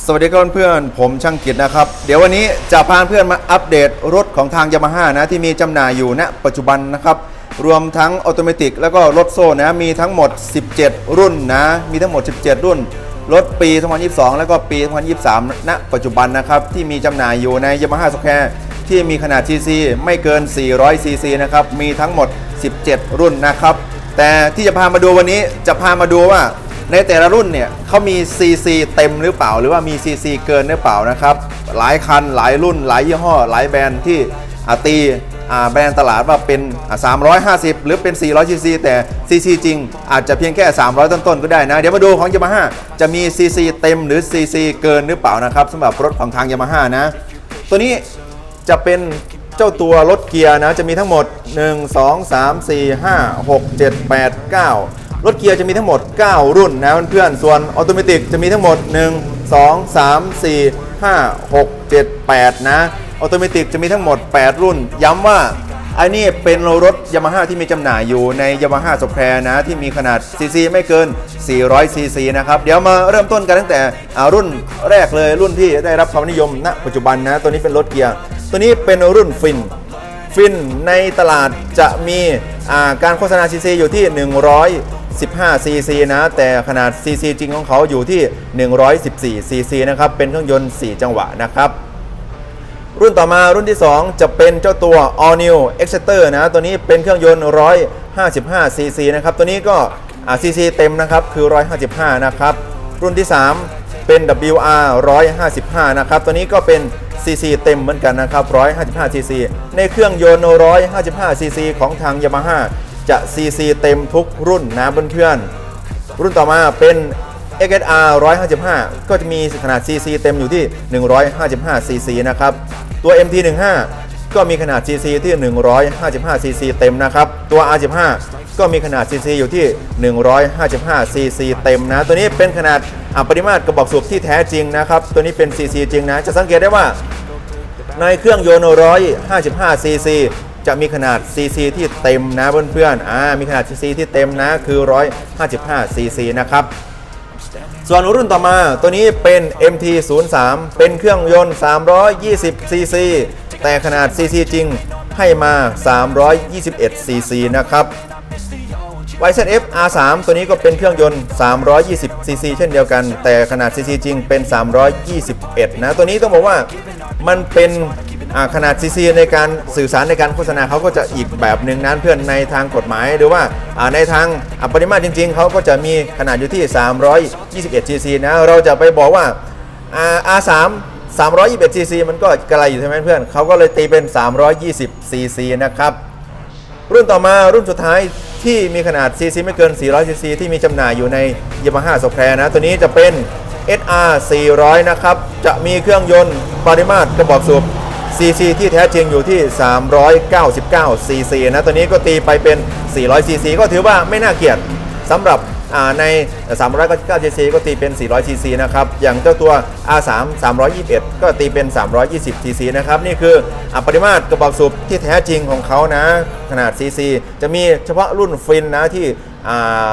สวัสดีครับเพื่อนๆผมช่างกิจนะครับ เดี๋ยววันนี้จะพาเพื่อนมาอัปเดตรถของทางยามาฮ่านะที่มีจำหน่ายอยู่ณปัจจุบันนะครับ รวมทั้งออโตเมติกแล้วก็รถโซ่นะมีทั้งหมด 17 รุ่นนะมีทั้งหมด 17 รุ่น รถปี 2022 แล้วก็ปี 2023 ณ ปัจจุบันนะครับ ที่มีจำหน่ายอยู่ในยามาฮ่าสแควร์ที่มีขนาด cc ไม่เกิน 400 cc นะครับมีทั้งหมด 17 รุ่นนะครับแต่ที่จะพามาดูวันนี้จะพามาดูว่า ในแต่ละรุ่นเนี่ยเขามี CC เต็มหรือเปล่า หรือว่ามี CC เกินหรือเปล่านะครับ หลายคันหลายรุ่น หลายยี่ห้อ หลายแบรนด์ที่อ่าตีอ่าแบรนด์ตลาดว่าเป็นอ่า350 หรือเป็น 400 CC แต่ CC จริง อาจจะเพียงแค่ 300 ต้นๆ ก็ได้นะ เดี๋ยวมาดูของ Yamaha จะมี CC เต็มหรือ CC เกินหรือเปล่านะครับสำหรับรถของทาง Yamaha นะ ตัวนี้จะเป็นเจ้าตัวรถเกียร์นะ จะมีทั้งหมด 1 2 3 4 5 6 7 8 9 รถเกียร์จะมีทั้งหมด 9 รุ่นนะเพื่อนๆ ส่วนออโตเมติกจะมีทั้งหมด 1 2 3 4 5 6 7 8 นะ ออโตเมติกจะมีทั้งหมด 8 รุ่น ย้ำว่าอันนี้เป็นรถยามาฮ่าที่มีจำหน่ายอยู่ในยามาฮ่าสแควร์นะ ที่มีขนาดซีซีไม่เกิน 400 ซีซีนะครับ เดี๋ยวมาเริ่มต้นกันตั้งแต่รุ่นแรกเลยรุ่นที่ได้รับความนิยมณปัจจุบันนะ ตัวนี้เป็นรถเกียร์ ตัวนี้เป็นรุ่นฟินฟินในตลาดจะมีการโฆษณา CC อยู่ที่ 115 CC นะ แต่ขนาด CC จริงของเขาอยู่ที่ 114 CC นะครับ เป็นเครื่องยนต์ 4 จังหวะนะครับ รุ่นต่อมารุ่นที่ 2 จะเป็นเจ้าตัว All New Exciter นะ ตัวนี้เป็นเครื่องยนต์ 155 cc นะครับ ตัวนี้ก็อ่า cc เต็มนะครับ คือ 155 นะครับ รุ่นที่ 3 เป็น WR 155 นะครับ ตัวนี้ก็เป็น cc เต็มเหมือนกันนะครับ 155 cc ในเครื่องยนต์ 155 cc ของทาง Yamaha จะ cc เต็มทุกรุ่นนะเพื่อนๆ รุ่นต่อมาเป็น XSR 155 ก็จะมีขนาด CC เต็มอยู่ที่ 155 CC นะครับ ตัว MT15 ก็มีขนาด CC ที่ 155 CC เต็มนะครับ ตัว R15 ก็มีขนาด CC อยู่ที่ 155 CC เต็มนะ ตัวนี้เป็นขนาดอะปริมาตรกระบอกสูบที่แท้จริงนะครับ ตัวนี้เป็น CC จริงนะ จะสังเกตได้ว่าในเครื่องยนต์155ซีซี จะมีขนาดซีซีที่เต็มนะเพื่อนๆอ่ามีขนาดซีซีที่เต็มนะคือ 155ซีซีนะครับส่วนรุ่นต่อมาตัวนี้เป็น MT03 เป็นเครื่องยนต์ 320ซีซีแต่ขนาดซีซีจริงให้มา 321ซีซีนะครับ YZF R3 ตัวนี้ก็เป็นเครื่องยนต์ 320ซีซีเช่นเดียวกัน แต่ขนาดซีซีจริงเป็น 321 นะ ตัวนี้ต้องบอกว่ามันเป็น ขนาดซีซีในการสื่อสารในการโฆษณาเขาก็จะอีกแบบหนึ่งนั้นเพื่อนในทางกฎหมาย หรือว่าในทางปริมาตรจริง ๆ เขาก็จะมีขนาดอยู่ที่ 321ซีซีนะเราจะไปบอกว่า R3 321ซีซีมันก็ไกลอยู่ใช่ไหมเพื่อนเขาก็เลยตีเป็น 320ซีซีนะครับรุ่นต่อมารุ่นสุดท้ายที่มีขนาด CC ไม่เกิน 400 CC ที่มีจำหน่ายอยู่ใน Yamaha s o p r a นะ ตัวนี้จะเป็น SR 400 นะครับ จะมีเครื่องยนต์ปริมาตรกระบอกสูบ CC ที่แท้จริงอยู่ที่ 399 CC นะตัวนี้ก็ตีไปเป็น 400 CC ก็ถือว่าไม่น่าเกลียดสำหรับอ่าใน 399 cc ก็ตีเป็น 400 cc นะครับ อย่างเจ้าตัว R3 321 ก็ตีเป็น 320 cc นะครับ นี่คืออปริมาตรกระบอกสูบที่แท้จริงของเขานะ ขนาด cc จะมีเฉพาะรุ่นฟินนะที่ อ่า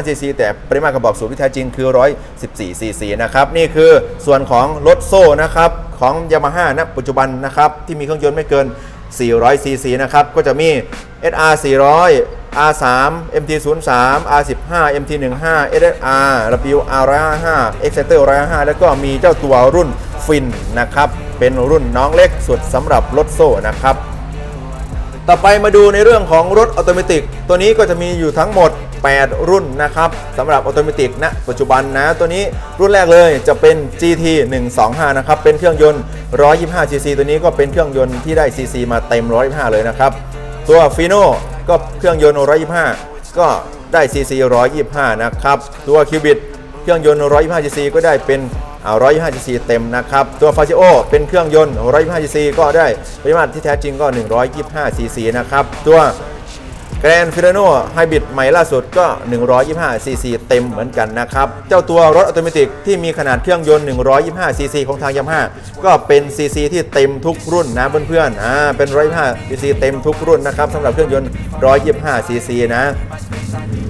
115 cc แต่ปริมาตรกระบอกสูบที่แท้จริงคือ 114 cc นะครับ นี่คือส่วนของรถโซ่นะครับของ Yamaha ณปัจจุบันนะครับที่มีเครื่องยนต์ไม่เกิน 400 cc นะครับก็จะมี SR 400 R3 MT03 R15 MT15 SSR WR 155 Exciter 155แล้วก็มีเจ้าตัวรุ่นฟินนะครับเป็นรุ่นน้องเล็กสุดสำหรับรถโซ่นะครับ ต่อไปมาดูในเรื่องของรถออโตเมติกตัวนี้ก็จะมีอยู่ทั้งหมด 8 รุ่นนะครับสำหรับออโตเมติกณปัจจุบันนะ ตัวนี้รุ่นแรกเลยจะเป็น GT 125นะครับเป็นเครื่องยนต์ 125 cc ตัวนี้ก็เป็นเครื่องยนต์ที่ได้ cc มาเต็ม 125 เลยนะครับ ตัว Fino ก็เครื่องยนต์ 125 ก็ได้ cc 125 นะครับ ตัว Cubit เครื่องยนต์ 125 cc ก็ได้เป็น 125 cc เต็มนะครับ ตัว f a c i o เป็นเครื่องยนต์ 125 cc ก็ได้ปริมาตรที่แท้จริงก็ 125 cc นะครับ ตัว Grand f i r a n o Hybrid ใหม่ล่าสุดก็ 125 cc เต็มเหมือนกันนะครับ เจ้าตัวรถออโตเมติที่มีขนาดเครื่องยนต์ 125 cc ของทาง Yamaha ก็เป็น cc ที่เต็มทุกรุ่นนะเพื่อนๆอ่าเป็น 125 cc เต็มทุกรุ่นนะครับสำหรับเครื่องยนต์ 125 cc นะ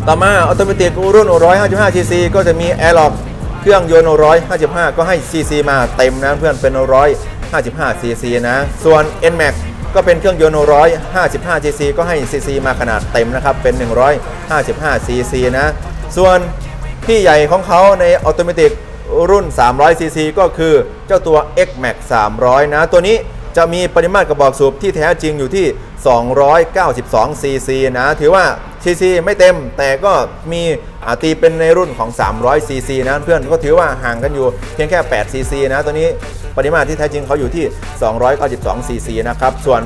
ต่อมาออโตเมติรุ่น 155 cc ก็จะมี Airlock เครื่องยนต์ 155 ก็ให้ cc มาเต็มนะเพื่อนเป็น 155 cc นะ ส่วน NMAX ก็เป็นเครื่องยนต์ 155 cc ก็ให้ cc มาขนาดเต็มนะครับ เป็น 155 cc นะ ส่วนพี่ใหญ่ของเขาในออโตเมติกรุ่น 300 cc ก็คือเจ้าตัว X-Max 300 นะ ตัวนี้จะมีปริมาตรกระบอกสูบที่แท้จริงอยู่ที่ 292 cc นะ ถือว่า cc ไม่เต็มแต่ก็มีตีเป็นในรุ่นของ 300 cc นะเพื่อนก็ถือว่าห่างกันอยู่เพียงแค่ 8 cc นะตัวนี้ปริมาตรที่แท้จริงเขาอยู่ที่ 292 cc นะครับ ส่วน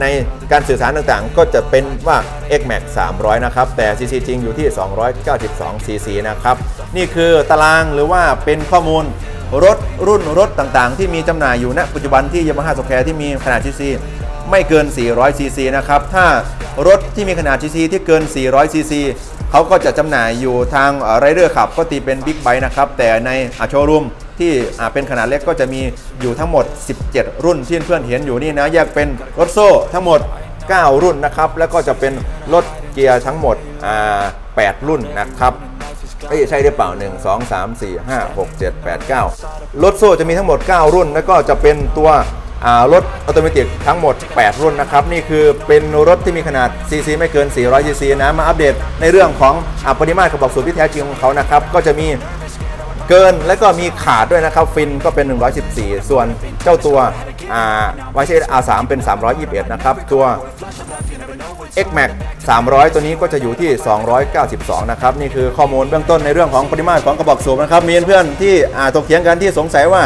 ในการสื่อสารต่างๆ ก็จะเป็นว่า X-Max 300 นะครับ แต่ cc จริงอยู่ที่ 292 cc นะครับ นี่คือตารางหรือว่าเป็นข้อมูลรถรุ่นรถต่างๆ ที่มีจำหน่ายอยู่ณปัจจุบันที่ยามาฮ่าสแควร์ที่มีขนาด cc ไม่เกิน 400 cc นะครับ ถ้ารถที่มีขนาด cc ที่เกิน 400 cc เขาก็จะจำหน่ายอยู่ทางไรเดอร์ขับก็ตีเป็นบิ๊กไบค์นะครับ แต่ในโชว์รูมที่เป็นขนาดเล็กก็จะมีอยู่ทั้งหมด 17 รุ่นที่เพื่อนๆเห็นอยู่นี่นะ แยกเป็นรถโซ่ทั้งหมด 9 รุ่นนะครับ แล้วก็จะเป็นรถเกียร์ทั้งหมด 8 รุ่นนะครับเอ้ใช่หรือเปล่า 1 2 3 4 5 6 7 8 9 รถโซ่จะมีทั้งหมด 9 รุ่น แล้วก็จะเป็นตัว รถออโตเมติกทั้งหมด 8 รุ่นนะครับ นี่คือเป็นรถที่มีขนาด CC ไม่เกิน 400 cc นะ มาอัปเดตในเรื่องของอปริมาตรกระบอกสูบที่แท้จริงของเขานะครับ ก็จะมีเกินและก็มีขาดด้วยนะครับ ฟินก็เป็น 114 ส่วนเจ้าตัววายเชอ R3 เป็น 321 นะครับ ตัว X-Max 300 ตัวนี้ก็จะอยู่ที่ 292 นะครับ นี่คือข้อมูลเบื้องต้นในเรื่องของปริมาตรของกระบอกสูบนะครับ มีเพื่อนที่อ่าถกเถียงกันที่สงสัยว่า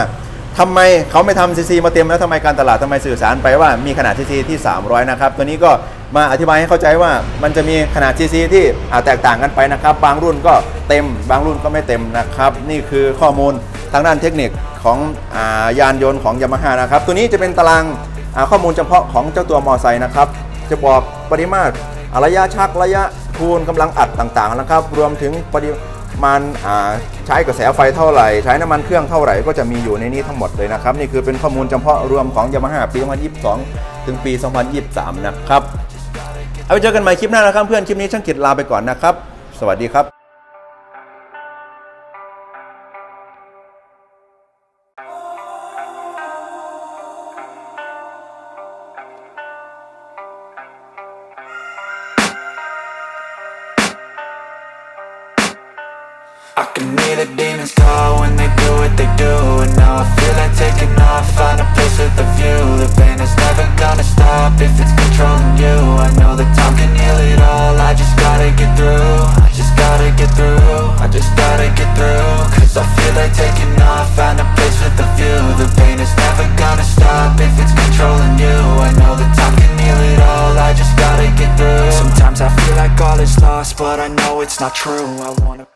ทำไมเขาไม่ทำซีซีมาเต็มแล้วทำไมการตลาดทำไมสื่อสารไปว่ามีขนาดซีซีที่ 300 นะครับ ตัวนี้ก็มาอธิบายให้เข้าใจว่ามันจะมีขนาดซีซีที่อ่าแตกต่างกันไปนะครับ บางรุ่นก็เต็ม บางรุ่นก็ไม่เต็มนะครับ นี่คือข้อมูลทางด้านเทคนิคของอายานยนต์ของยามาฮ่านะครับ ตัวนี้จะเป็นตารางาข้อมูลเฉพาะของเจ้าตัวมอไซค์นะครับ จะบอกปริมาตรระยะชักระยะทูนกำลังอัดต่างๆนะครับ รวมถึงปริ มันใช้กระแสไฟเท่าไหร่ ใช้น้ำมันเครื่องเท่าไหร่ก็จะมีอยู่ในนี้ทั้งหมดเลยนะครับ นี่คือเป็นข้อมูลเฉพาะรวมของยามาฮ่าปี 2022 ถึงปี 2023 นะครับ เอาไว้เจอกันใหม่คลิปหน้านะครับเพื่อนคลิปนี้ช่างกิจลาไปก่อนนะครับ สวัสดีครับ I can hear the demons call when they do what they do. And now I feel like taking off, find a place with a view. The pain is never gonna stop if it's controlling you. I know that time can heal it all, I just gotta get through. I just gotta get through, I just gotta get through. Cause I feel like taking off, find a place with a view. The pain is never gonna stop if it's controlling you. I know that time can heal it all, I just gotta get through. Sometimes I feel like all is lost, but I know it's not true. I wanna